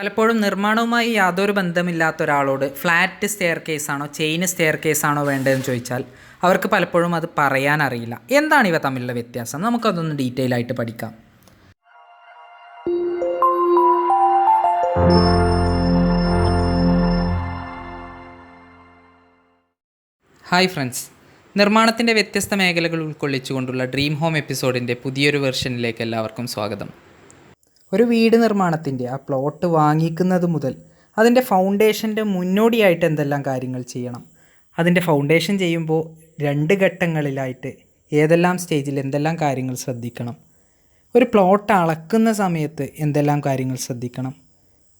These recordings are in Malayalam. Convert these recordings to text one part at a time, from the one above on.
പലപ്പോഴും നിർമ്മാണവുമായി യാതൊരു ബന്ധമില്ലാത്ത ഒരാളോട് ഫ്ലാറ്റ് സ്റ്റെയർ കേസാണോ ചെയിൻ സ്റ്റെയർ കേസാണോ വേണ്ടതെന്ന് ചോദിച്ചാൽ അവർക്ക് പലപ്പോഴും അത് പറയാൻ അറിയില്ല എന്താണ് ഇവ തമ്മിലുള്ള വ്യത്യാസം? നമുക്കതൊന്ന് ഡീറ്റെയിൽ ആയിട്ട് പഠിക്കാം. ഹായ് ഫ്രണ്ട്സ് നിർമ്മാണത്തിന്റെ വ്യത്യസ്ത മേഖലകൾ ഉൾക്കൊള്ളിച്ചുകൊണ്ടുള്ള ഡ്രീം ഹോം എപ്പിസോഡിന്റെ പുതിയൊരു വെർഷനിലേക്ക് എല്ലാവർക്കും സ്വാഗതം. ഒരു വീട് നിർമ്മാണത്തിന്റെ ആ പ്ലോട്ട് വാങ്ങിക്കുന്നത് മുതൽ അതിന്റെ ഫൗണ്ടേഷന്റെ മുന്നോടിയായിട്ട് എന്തെല്ലാം കാര്യങ്ങൾ ചെയ്യണം. അതിന്റെ ഫൗണ്ടേഷൻ ചെയ്യുമ്പോൾ രണ്ട് ഘട്ടങ്ങളിലായിട്ട് ഏതെല്ലാം സ്റ്റേജിൽ എന്തെല്ലാം കാര്യങ്ങൾ ശ്രദ്ധിക്കണം. ഒരു പ്ലോട്ട് അളക്കുന്ന സമയത്ത് എന്തെല്ലാം കാര്യങ്ങൾ ശ്രദ്ധിക്കണം.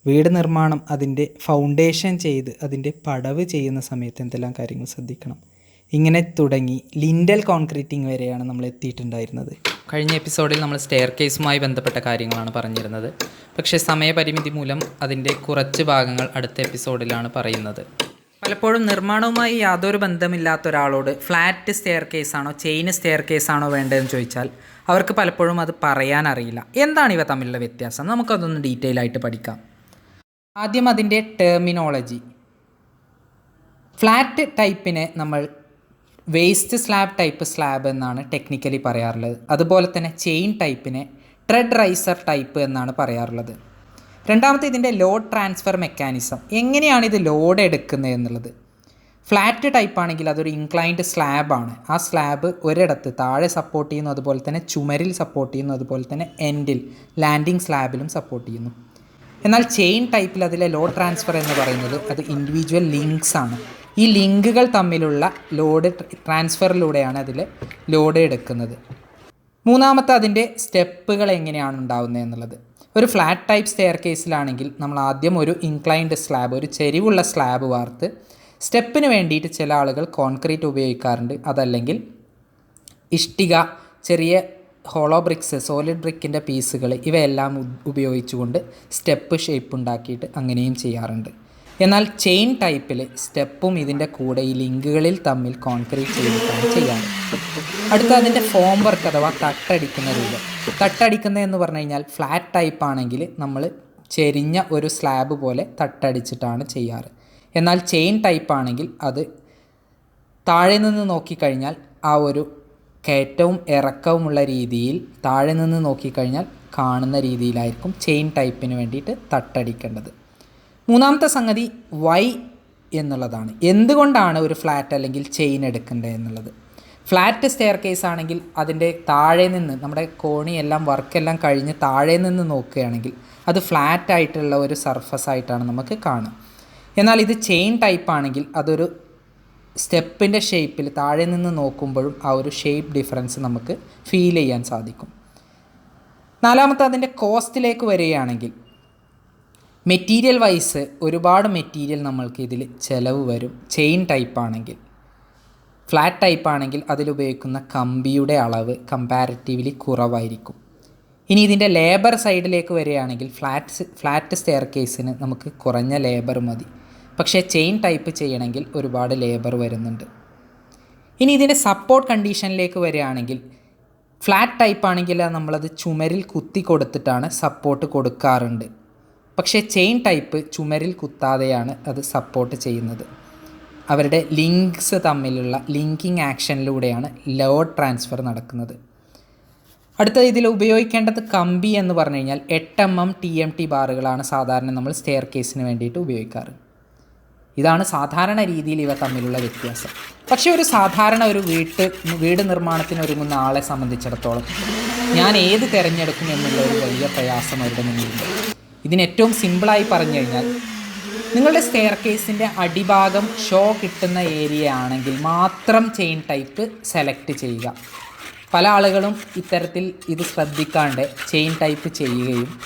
വീട് നിർമ്മാണം അതിന്റെ ഫൗണ്ടേഷൻ ചെയ്ത് അതിന്റെ പടവ് ചെയ്യുന്ന സമയത്ത് എന്തെല്ലാം കാര്യങ്ങൾ ശ്രദ്ധിക്കണം. ഇങ്ങനെ തുടങ്ങി ലിൻഡൽ കോൺക്രീറ്റിംഗ് വരെയാണ് നമ്മൾ എത്തിയിട്ടുണ്ടായിരുന്നത്. കഴിഞ്ഞ എപ്പിസോഡിൽ നമ്മൾ സ്റ്റെയർ കേസുമായി ബന്ധപ്പെട്ട കാര്യങ്ങളാണ് പറഞ്ഞിരുന്നത്. പക്ഷേ സമയപരിമിതി മൂലം അതിന്റെ കുറച്ച് ഭാഗങ്ങൾ അടുത്ത എപ്പിസോഡിലാണ് പറയുന്നത്. പലപ്പോഴും നിർമ്മാണവുമായി യാതൊരു ബന്ധമില്ലാത്ത ഒരാളോട് ഫ്ലാറ്റ് സ്റ്റെയർ കേസാണോ ചെയിൻ സ്റ്റെയർ കേസാണോ വേണ്ടതെന്ന് ചോദിച്ചാൽ അവർക്ക് പലപ്പോഴും അത് പറയാൻ അറിയില്ല. എന്താണ് ഇവ തമ്മിലുള്ള വ്യത്യാസം? നമുക്കതൊന്ന് ഡീറ്റെയിൽ ആയിട്ട് പഠിക്കാം. ആദ്യം അതിന്റെ ടെർമിനോളജി ഫ്ലാറ്റ് ടൈപ്പിനെ നമ്മൾ വേസ്റ്റ് സ്ലാബ് ടൈപ്പ് സ്ലാബ് എന്നാണ് ടെക്നിക്കലി പറയാറുള്ളത്. അതുപോലെ തന്നെ ചെയിൻ ടൈപ്പിനെ ട്രെഡ് റൈസർ ടൈപ്പ് എന്നാണ് പറയാറുള്ളത്. രണ്ടാമത്തെ ഇതിന്റെ ലോഡ് ട്രാൻസ്ഫർ മെക്കാനിസം എങ്ങനെയാണ് ഇത് ലോഡ് എടുക്കുന്നത് എന്നുള്ളത്? ഫ്ലാറ്റ് ടൈപ്പ് ആണെങ്കിൽ അതൊരു ഇൻക്ലൈൻഡ് സ്ലാബാണ് ആ സ്ലാബ് ഒരിടത്ത് താഴെ സപ്പോർട്ട് ചെയ്യുന്നു അതുപോലെ തന്നെ ചുമരിൽ സപ്പോർട്ട് ചെയ്യുന്നു അതുപോലെ തന്നെ എൻഡിൽ ലാൻഡിംഗ് സ്ലാബിലും സപ്പോർട്ട് ചെയ്യുന്നു. എന്നാൽ ചെയിൻ ടൈപ്പിൽ അതിലെ ലോഡ് ട്രാൻസ്ഫർ എന്ന് പറയുന്നത് അത് ഇൻഡിവിജ്വൽ ലിങ്ക്സ് ആണ്. ഈ ലിങ്കുകൾ തമ്മിലുള്ള ലോഡ് ട്രാൻസ്ഫറിലൂടെയാണ് അതിൽ ലോഡ് എടുക്കുന്നത്. മൂന്നാമത്തെ അതിന്റെ സ്റ്റെപ്പുകൾ എങ്ങനെയാണ് ഉണ്ടാകുന്നത് എന്നുള്ളത്. ഒരു ഫ്ലാറ്റ് ടൈപ്പ് സ്റ്റെയർ കേസിലാണെങ്കിൽ നമ്മൾ ആദ്യം ഒരു ഇൻക്ലൈൻഡ് സ്ലാബ് ഒരു ചെരിവുള്ള സ്ലാബ് വാർത്ത് സ്റ്റെപ്പിന് വേണ്ടിയിട്ട് ചില ആളുകൾ കോൺക്രീറ്റ് ഉപയോഗിക്കാറുണ്ട്. അതല്ലെങ്കിൽ ഇഷ്ടിക ചെറിയ ഹോളോ ബ്രിക്സ് സോളിഡ് ബ്രിക്കിന്റെ പീസുകൾ ഇവയെല്ലാം ഉപയോഗിച്ചുകൊണ്ട് സ്റ്റെപ്പ് ഷേപ്പ് ഉണ്ടാക്കിയിട്ട് അങ്ങനെയും ചെയ്യാറുണ്ട്. എന്നാൽ ചെയിൻ ടൈപ്പിൽ സ്റ്റെപ്പും ഇതിന്റെ കൂടെ ഈ ലിങ്കുകളിൽ തമ്മിൽ കോൺക്രീറ്റ് ചെയ്തിട്ടാണ് ചെയ്യാറ്. അടുത്ത അതിന്റെ ഫോം വർക്ക് അഥവാ തട്ടടിക്കുന്ന രൂപം തട്ടടിക്കുന്നതെന്ന് പറഞ്ഞു കഴിഞ്ഞാൽ ഫ്ലാറ്റ് ടൈപ്പ് ആണെങ്കിൽ നമ്മൾ ചെരിഞ്ഞ ഒരു സ്ലാബ് പോലെ തട്ടടിച്ചിട്ടാണ് ചെയ്യാറ്. എന്നാൽ ചെയിൻ ടൈപ്പ് ആണെങ്കിൽ അത് താഴെ നിന്ന് നോക്കിക്കഴിഞ്ഞാൽ ആ ഒരു കയറ്റവും ഇറക്കവുമുള്ള രീതിയിൽ താഴെ നിന്ന് നോക്കിക്കഴിഞ്ഞാൽ കാണുന്ന രീതിയിലായിരിക്കും ചെയിൻ ടൈപ്പിന് വേണ്ടിയിട്ട് തട്ടടിക്കേണ്ടത്. മൂന്നാമത്തെ സംഗതി വൈ എന്നുള്ളതാണ്. എന്തുകൊണ്ടാണ് ഒരു ഫ്ലാറ്റ് അല്ലെങ്കിൽ ചെയിൻ എടുക്കേണ്ടത് എന്നുള്ളത്? ഫ്ലാറ്റ് സ്റ്റെയർ കേസ് ആണെങ്കിൽ അതിന്റെ താഴെ നിന്ന് നമ്മുടെ കോണിയെല്ലാം വർക്കെല്ലാം കഴിഞ്ഞ് താഴെ നിന്ന് നോക്കുകയാണെങ്കിൽ അത് ഫ്ലാറ്റ് ആയിട്ടുള്ള ഒരു സർഫസ് ആയിട്ടാണ് നമുക്ക് കാണുക എന്നാൽ ഇത് ചെയിൻ ടൈപ്പ് ആണെങ്കിൽ അതൊരു സ്റ്റെപ്പിന്റെ ഷേപ്പിൽ താഴെ നിന്ന് നോക്കുമ്പോഴും ആ ഒരു ഷേപ്പ് ഡിഫറൻസ് നമുക്ക് ഫീൽ ചെയ്യാൻ സാധിക്കും. നാലാമത്തെ അതിന്റെ കോസ്റ്റിലേക്ക് വരികയാണെങ്കിൽ മെറ്റീരിയൽ വൈസ് ഒരുപാട് മെറ്റീരിയൽ നമ്മൾക്ക് ഇതിൽ ചിലവ് വരും. ചെയിൻ ടൈപ്പ് ആണെങ്കിൽ. ഫ്ലാറ്റ് ടൈപ്പ് ആണെങ്കിൽ അതിലുപയോഗിക്കുന്ന കമ്പിയുടെ അളവ് കമ്പാരിറ്റീവ്ലി കുറവായിരിക്കും. ഇനി ഇതിന്റെ ലേബർ സൈഡിലേക്ക് വരികയാണെങ്കിൽ ഫ്ലാറ്റ് ഫ്ലാറ്റ് സ്റ്റെയർ കേസിന് നമുക്ക് കുറഞ്ഞ ലേബർ മതി. പക്ഷേ ചെയിൻ ടൈപ്പ് ചെയ്യണമെങ്കിൽ ഒരുപാട് ലേബർ വരുന്നുണ്ട്. ഇനി ഇതിന്റെ സപ്പോർട്ട് കണ്ടീഷനിലേക്ക് വരികയാണെങ്കിൽ ഫ്ലാറ്റ് ടൈപ്പ് ആണെങ്കിൽ നമ്മളത് ചുമരിൽ കുത്തി കൊടുത്തിട്ടാണ് സപ്പോർട്ട് കൊടുക്കാറുണ്ട്. പക്ഷേ ചെയിൻ ടൈപ്പ് ചുമരിൽ കുത്താതെയാണ് അത് സപ്പോർട്ട് ചെയ്യുന്നത്. അവരുടെ ലിങ്ക്സ് തമ്മിലുള്ള ലിങ്കിങ് ആക്ഷനിലൂടെയാണ് ലോഡ് ട്രാൻസ്ഫർ നടക്കുന്നത്. അടുത്ത ഇതിൽ ഉപയോഗിക്കേണ്ടത് കമ്പി എന്ന് പറഞ്ഞു കഴിഞ്ഞാൽ എട്ട് M M T M T ബാറുകളാണ് സാധാരണ നമ്മൾ സ്റ്റെയർ കേസിന് വേണ്ടിയിട്ട് ഉപയോഗിക്കാറ്. ഇതാണ് സാധാരണ രീതിയിൽ ഇവ തമ്മിലുള്ള വ്യത്യാസം. പക്ഷേ ഒരു സാധാരണ ഒരു വീട്ട് വീട് നിർമ്മാണത്തിന് ഒരുങ്ങുന്ന ആളെ സംബന്ധിച്ചിടത്തോളം ഞാൻ ഏത് തിരഞ്ഞെടുക്കും എന്നുള്ള ഒരു വലിയ പ്രയാസം അവരുടെ മുന്നിലുണ്ട്. ഇതിന് ഏറ്റവും സിമ്പിളായി പറഞ്ഞു കഴിഞ്ഞാൽ നിങ്ങളുടെ സ്റ്റെയർ കേസിന്റെ അടിഭാഗം ഷോ കിട്ടുന്ന ഏരിയ ആണെങ്കിൽ മാത്രം ചെയിൻ ടൈപ്പ് സെലക്ട് ചെയ്യുക. പല ആളുകളും ഇത്തരത്തിൽ ഇത് ശ്രദ്ധിക്കാണ്ട് ചെയിൻ ടൈപ്പ് ചെയ്യുകയും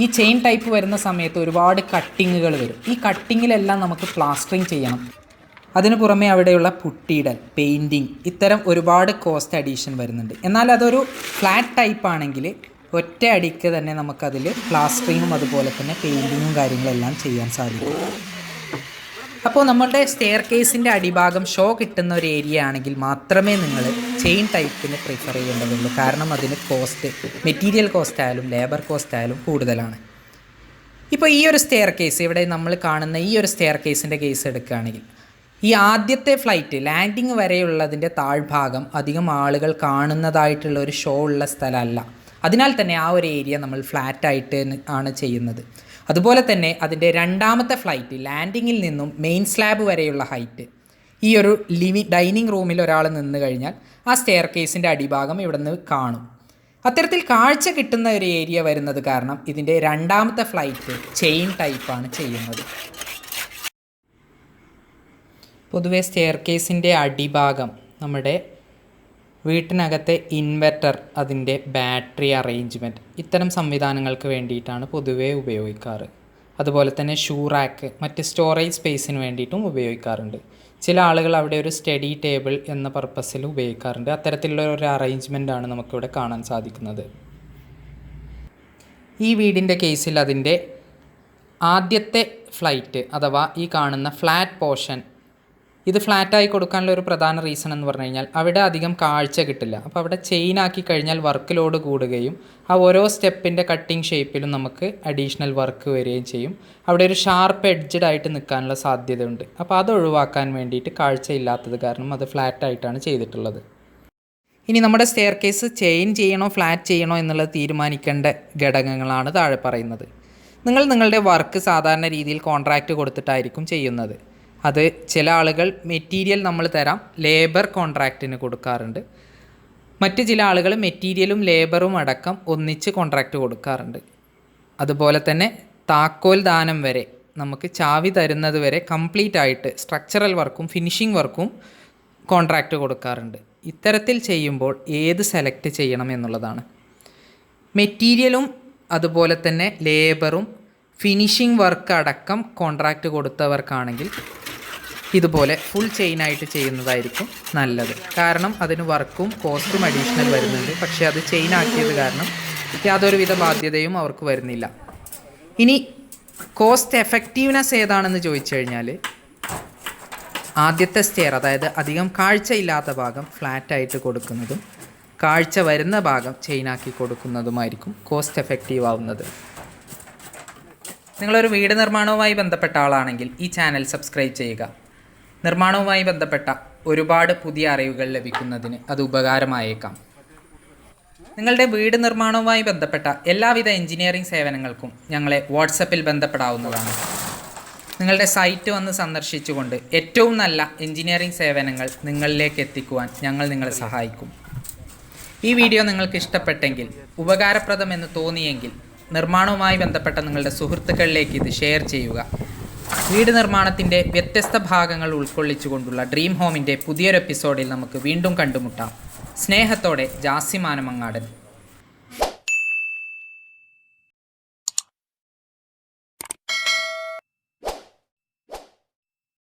ഈ ചെയിൻ ടൈപ്പ് വരുന്ന സമയത്ത് ഒരുപാട് കട്ടിങ്ങുകൾ വരും. ഈ കട്ടിങ്ങിലെല്ലാം നമുക്ക് പ്ലാസ്റ്ററിങ് ചെയ്യണം. അതിനു പുറമെ അവിടെയുള്ള പുട്ടിയിടൽ പെയിന്റിങ് ഇത്തരം ഒരുപാട് കോസ്റ്റ് അഡീഷൻ വരുന്നുണ്ട്. എന്നാൽ അതൊരു ഫ്ലാറ്റ് ടൈപ്പ് ആണെങ്കിൽ ഒറ്റ അടിക്ക് തന്നെ നമുക്കതിൽ പ്ലാസ്റ്ററിങ്ങും അതുപോലെ തന്നെ പെയിന്റിങ്ങും കാര്യങ്ങളെല്ലാം ചെയ്യാൻ സാധിക്കും. അപ്പോൾ നമ്മളുടെ സ്റ്റെയർ കേസിന്റെ അടിഭാഗം ഷോ കിട്ടുന്ന ഒരു ഏരിയ ആണെങ്കിൽ മാത്രമേ നിങ്ങൾ ചെയിൻ ടൈപ്പിന് പ്രിഫർ ചെയ്യേണ്ടതുള്ളൂ. കാരണം അതിന് കോസ്റ്റ് മെറ്റീരിയൽ കോസ്റ്റ് ആയാലും ലേബർ കോസ്റ്റ് ആയാലും കൂടുതലാണ്. ഇപ്പോൾ ഈ ഒരു സ്റ്റെയർ കേസ് ഇവിടെ നമ്മൾ കാണുന്ന ഈ ഒരു സ്റ്റെയർ കേസിന്റെ കേസ് എടുക്കുകയാണെങ്കിൽ ഈ ആദ്യത്തെ ഫ്ലൈറ്റ് ലാൻഡിങ് വരെയുള്ളതിന്റെ താഴ്ഭാഗം അധികം ആളുകൾ കാണുന്നതായിട്ടുള്ള ഒരു ഷോ ഉള്ള സ്ഥലമല്ല. അതിനാൽ തന്നെ ആ ഒരു ഏരിയ നമ്മൾ ഫ്ലാറ്റായിട്ട് ആണ് ചെയ്യുന്നത്. അതുപോലെ തന്നെ അതിന്റെ രണ്ടാമത്തെ ഫ്ലൈറ്റ് ലാൻഡിങ്ങിൽ നിന്നും മെയിൻ സ്ലാബ് വരെയുള്ള ഹൈറ്റ് ഈ ഒരു ലിവി ഡൈനിങ് റൂമിൽ ഒരാൾ നിന്ന് കഴിഞ്ഞാൽ ആ സ്റ്റെയർ കേസിന്റെ അടിഭാഗം ഇവിടെ നിന്ന് കാണും. അത്തരത്തിൽ കാഴ്ച കിട്ടുന്ന ഒരു ഏരിയ വരുന്നത് കാരണം ഇതിന്റെ രണ്ടാമത്തെ ഫ്ലൈറ്റ് ചെയിൻ ടൈപ്പാണ് ചെയ്യുന്നത്. പൊതുവെ സ്റ്റെയർ കേസിന്റെ അടിഭാഗം നമ്മുടെ വീട്ടിനകത്തെ ഇൻവെർട്ടർ അതിന്റെ ബാറ്ററി അറേഞ്ച്മെന്റ് ഇത്തരം സംവിധാനങ്ങൾക്ക് വേണ്ടിയിട്ടാണ് പൊതുവേ ഉപയോഗിക്കാറ്. അതുപോലെ തന്നെ ഷൂ റാക്ക് മറ്റ് സ്റ്റോറേജ് സ്പേസിന് വേണ്ടിയിട്ടും ഉപയോഗിക്കാറുണ്ട്. ചില ആളുകൾ അവിടെ ഒരു സ്റ്റഡി ടേബിൾ എന്ന പർപ്പസിൽ ഉപയോഗിക്കാറുണ്ട്. അത്തരത്തിലുള്ള ഒരു അറേഞ്ച്മെന്റ് ആണ് നമുക്കിവിടെ കാണാൻ സാധിക്കുന്നത്. ഈ വീടിന്റെ കേസിൽ അതിന്റെ ആദ്യത്തെ ഫ്ലൈറ്റ് അഥവാ ഈ കാണുന്ന ഫ്ലാറ്റ് പോർഷൻ ഇത് ഫ്ലാറ്റായി കൊടുക്കാനുള്ള ഒരു പ്രധാന റീസൺ എന്ന് പറഞ്ഞു കഴിഞ്ഞാൽ അവിടെ അധികം കാഴ്ച കിട്ടില്ല. അപ്പോൾ അവിടെ ചെയിൻ ആക്കി കഴിഞ്ഞാൽ വർക്ക് ലോഡ് കൂടുകയും ആ ഓരോ സ്റ്റെപ്പിന്റെ കട്ടിങ് ഷേപ്പിലും നമുക്ക് അഡീഷണൽ വർക്ക് വരികയും ചെയ്യും. അവിടെ ഒരു ഷാർപ്പ് എഡ്ജഡ് ആയിട്ട് നിൽക്കാനുള്ള സാധ്യതയുണ്ട്. അപ്പോൾ അത് ഒഴിവാക്കാൻ വേണ്ടിയിട്ട് കാഴ്ചയില്ലാത്തത് കാരണം അത് ഫ്ലാറ്റായിട്ടാണ് ചെയ്തിട്ടുള്ളത്. ഇനി നമ്മുടെ സ്റ്റെയർ കേസ് ചെയിൻ ചെയ്യണോ ഫ്ലാറ്റ് ചെയ്യണോ എന്നുള്ളത് തീരുമാനിക്കേണ്ട ഘടകങ്ങളാണ് താഴെ പറയുന്നത്. നിങ്ങൾ നിങ്ങളുടെ വർക്ക് സാധാരണ രീതിയിൽ കോൺട്രാക്റ്റ് കൊടുത്തിട്ടായിരിക്കും ചെയ്യുന്നത്. അത് ചില ആളുകൾ മെറ്റീരിയൽ നമ്മൾ തരാം ലേബർ കോൺട്രാക്റ്റിന് കൊടുക്കാറുണ്ട്. മറ്റ് ചില ആളുകൾ മെറ്റീരിയലും ലേബറും അടക്കം ഒന്നിച്ച് കോൺട്രാക്റ്റ് കൊടുക്കാറുണ്ട്. അതുപോലെ തന്നെ താക്കോൽ ദാനം വരെ നമുക്ക് ചാവി തരുന്നത് വരെ കംപ്ലീറ്റ് ആയിട്ട് സ്ട്രക്ചറൽ വർക്കും ഫിനിഷിംഗ് വർക്കും കോൺട്രാക്റ്റ് കൊടുക്കാറുണ്ട്. ഇത്തരത്തിൽ ചെയ്യുമ്പോൾ ഏത് സെലക്ട് ചെയ്യണം എന്നുള്ളതാണ്. മെറ്റീരിയലും അതുപോലെ തന്നെ ലേബറും ഫിനിഷിംഗ് വർക്ക് അടക്കം കോൺട്രാക്റ്റ് കൊടുത്തവർക്കാണെങ്കിൽ ഇതുപോലെ ഫുൾ ചെയിനായിട്ട് ചെയ്യുന്നതായിരിക്കും നല്ലത്. കാരണം അതിന് വർക്കും കോസ്റ്റും അഡീഷണൽ വരുന്നുണ്ട്. പക്ഷേ അത് ചെയിൻ ആക്കിയത് കാരണം യാതൊരുവിധ ബാധ്യതയും അവർക്ക് വരുന്നില്ല. ഇനി കോസ്റ്റ് എഫക്റ്റീവ്നെസ് ഏതാണെന്ന് ചോദിച്ചു കഴിഞ്ഞാൽ ആദ്യത്തെ സ്റ്റെയർ അതായത് അധികം കാഴ്ചയില്ലാത്ത ഭാഗം ഫ്ലാറ്റായിട്ട് കൊടുക്കുന്നതും കാഴ്ച വരുന്ന ഭാഗം ചെയിനാക്കി കൊടുക്കുന്നതുമായിരിക്കും കോസ്റ്റ് എഫക്റ്റീവ് ആവുന്നത്. നിങ്ങളൊരു വീട് നിർമ്മാണവുമായി ബന്ധപ്പെട്ട ആളാണെങ്കിൽ ഈ ചാനൽ സബ്സ്ക്രൈബ് ചെയ്യുക. നിർമ്മാണവുമായി ബന്ധപ്പെട്ട ഒരുപാട് പുതിയ അറിവുകൾ ലഭിക്കുന്നതിന് അത് ഉപകാരമായേക്കാം. നിങ്ങളുടെ വീട് നിർമ്മാണവുമായി ബന്ധപ്പെട്ട എല്ലാവിധ എഞ്ചിനീയറിംഗ് സേവനങ്ങൾക്കും ഞങ്ങളെ വാട്സപ്പിൽ ബന്ധപ്പെടാവുന്നതാണ്. നിങ്ങളുടെ സൈറ്റ് വന്ന് സന്ദർശിച്ചുകൊണ്ട് ഏറ്റവും നല്ല എഞ്ചിനീയറിംഗ് സേവനങ്ങൾ നിങ്ങളിലേക്ക് എത്തിക്കുവാൻ ഞങ്ങൾ നിങ്ങളെ സഹായിക്കും. ഈ വീഡിയോ നിങ്ങൾക്ക് ഇഷ്ടപ്പെട്ടെങ്കിൽ ഉപകാരപ്രദമെന്ന് തോന്നിയെങ്കിൽ നിർമ്മാണവുമായി ബന്ധപ്പെട്ട നിങ്ങളുടെ സുഹൃത്തുക്കളിലേക്ക് ഇത് ഷെയർ ചെയ്യുക. വീട് നിർമ്മാണത്തിന്റെ വ്യത്യസ്ത ഭാഗങ്ങൾ ഉൾക്കൊള്ളിച്ചുകൊണ്ടുള്ള ഡ്രീം ഹോമിന്റെ പുതിയൊരു എപ്പിസോഡിൽ നമുക്ക് വീണ്ടും കണ്ടുമുട്ടാം. സ്നേഹത്തോടെ ജാസിമാനമങ്ങാടൻ